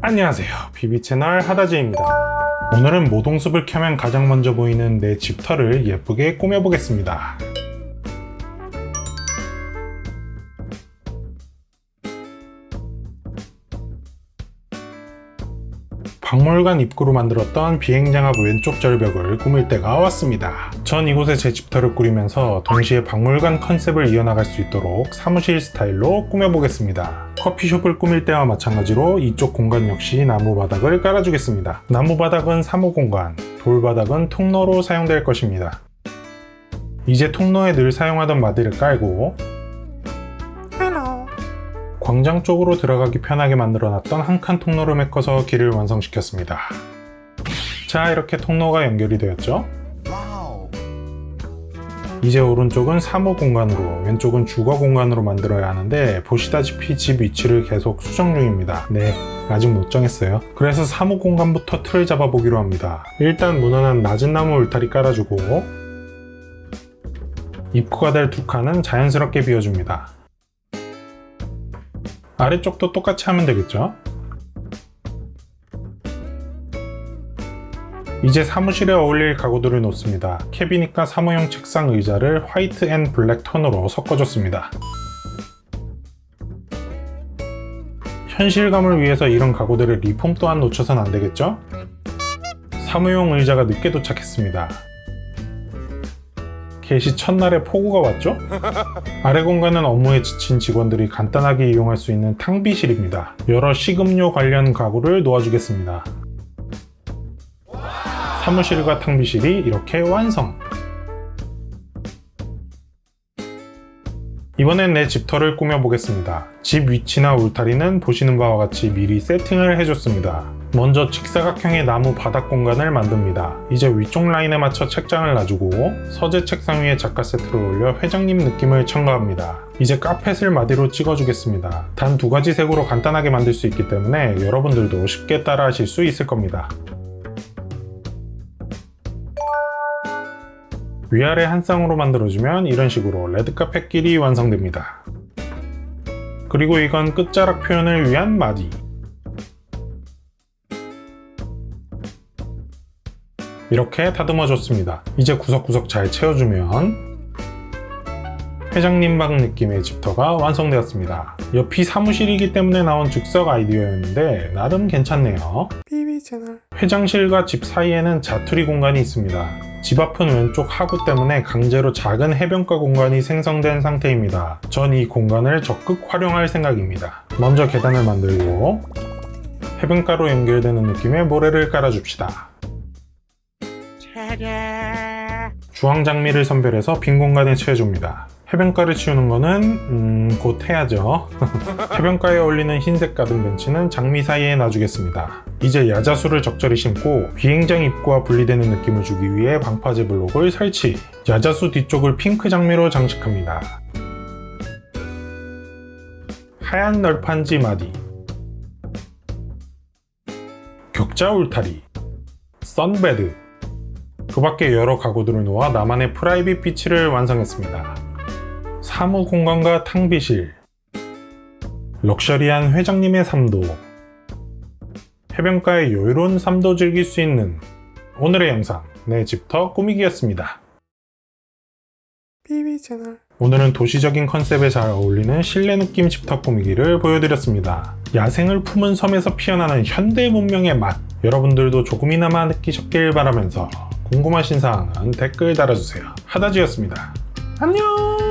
안녕하세요. 비비채널 하다지입니다. 오늘은 모동숲을 켜면 가장 먼저 보이는 내 집터를 예쁘게 꾸며보겠습니다. 박물관 입구로 만들었던 비행장합 왼쪽 절벽을 꾸밀 때가 왔습니다. 전 이곳에 제 집터를 꾸리면서 동시에 박물관 컨셉을 이어나갈 수 있도록 사무실 스타일로 꾸며보겠습니다. 커피숍을 꾸밀 때와 마찬가지로 이쪽 공간 역시 나무 바닥을 깔아주겠습니다. 나무 바닥은 사무 공간, 돌 바닥은 통로로 사용될 것입니다. 이제 통로에 늘 사용하던 마디를 깔고 광장 쪽으로 들어가기 편하게 만들어놨던 한 칸 통로를 메꿔서 길을 완성시켰습니다. 자, 이렇게 통로가 연결이 되었죠? 이제 오른쪽은 사무 공간으로, 왼쪽은 주거 공간으로 만들어야 하는데 보시다시피 집 위치를 계속 수정 중입니다. 네, 아직 못 정했어요. 그래서 사무 공간부터 틀을 잡아보기로 합니다. 일단 무난한 낮은 나무 울타리 깔아주고 입구가 될 두 칸은 자연스럽게 비워줍니다. 아래쪽도 똑같이 하면 되겠죠? 이제 사무실에 어울릴 가구들을 놓습니다. 캐비닛과 사무용 책상 의자를 화이트 앤 블랙 톤으로 섞어줬습니다. 현실감을 위해서 이런 가구들을 리폼 또한 놓쳐선 안 되겠죠? 사무용 의자가 늦게 도착했습니다. 개시 첫날에 폭우가 왔죠? 아래 공간은 업무에 지친 직원들이 간단하게 이용할 수 있는 탕비실입니다. 여러 식음료 관련 가구를 놓아주겠습니다. 사무실과 탕비실이 이렇게 완성! 이번엔 내 집터를 꾸며보겠습니다. 집 위치나 울타리는 보시는 바와 같이 미리 세팅을 해줬습니다. 먼저 직사각형의 나무 바닥 공간을 만듭니다. 이제 위쪽 라인에 맞춰 책장을 놔주고 서재 책상 위에 작가 세트를 올려 회장님 느낌을 첨가합니다. 이제 카펫을 마디로 찍어주겠습니다. 단 두 가지 색으로 간단하게 만들 수 있기 때문에 여러분들도 쉽게 따라 하실 수 있을 겁니다. 위아래 한 쌍으로 만들어주면 이런 식으로 레드카펫 길이 완성됩니다. 그리고 이건 끝자락 표현을 위한 마디. 이렇게 다듬어 줬습니다. 이제 구석구석 잘 채워주면 회장님 방 느낌의 집터가 완성되었습니다. 옆이 사무실이기 때문에 나온 즉석 아이디어였는데 나름 괜찮네요. 회장실과 집 사이에는 자투리 공간이 있습니다. 집 앞은 왼쪽 하구 때문에 강제로 작은 해변가 공간이 생성된 상태입니다. 전 이 공간을 적극 활용할 생각입니다. 먼저 계단을 만들고 해변가로 연결되는 느낌의 모래를 깔아줍시다. 주황 장미를 선별해서 빈 공간에 채워줍니다. 해변가를 치우는 거는 음, 곧 해야죠. 해변가에 어울리는 흰색 가든 벤치는 장미 사이에 놔주겠습니다. 이제 야자수를 적절히 심고 비행장 입구와 분리되는 느낌을 주기 위해 방파제 블록을 설치. 야자수 뒤쪽을 핑크 장미로 장식합니다. 하얀 널판지 마디. 격자 울타리. 선베드. 그 밖에 여러 가구들을 놓아 나만의 프라이빗 비치를 완성했습니다. 사무 공간과 탕비실, 럭셔리한 회장님의 삶도, 해변가의 여유로운 삶도 즐길 수 있는 오늘의 영상 내 집터 꾸미기였습니다. 오늘은 도시적인 컨셉에 잘 어울리는 실내 느낌 집터 꾸미기를 보여드렸습니다. 야생을 품은 섬에서 피어나는 현대 문명의 맛 여러분들도 조금이나마 느끼셨길 바라면서 궁금하신 사항은 댓글 달아주세요. 하다지였습니다. 안녕!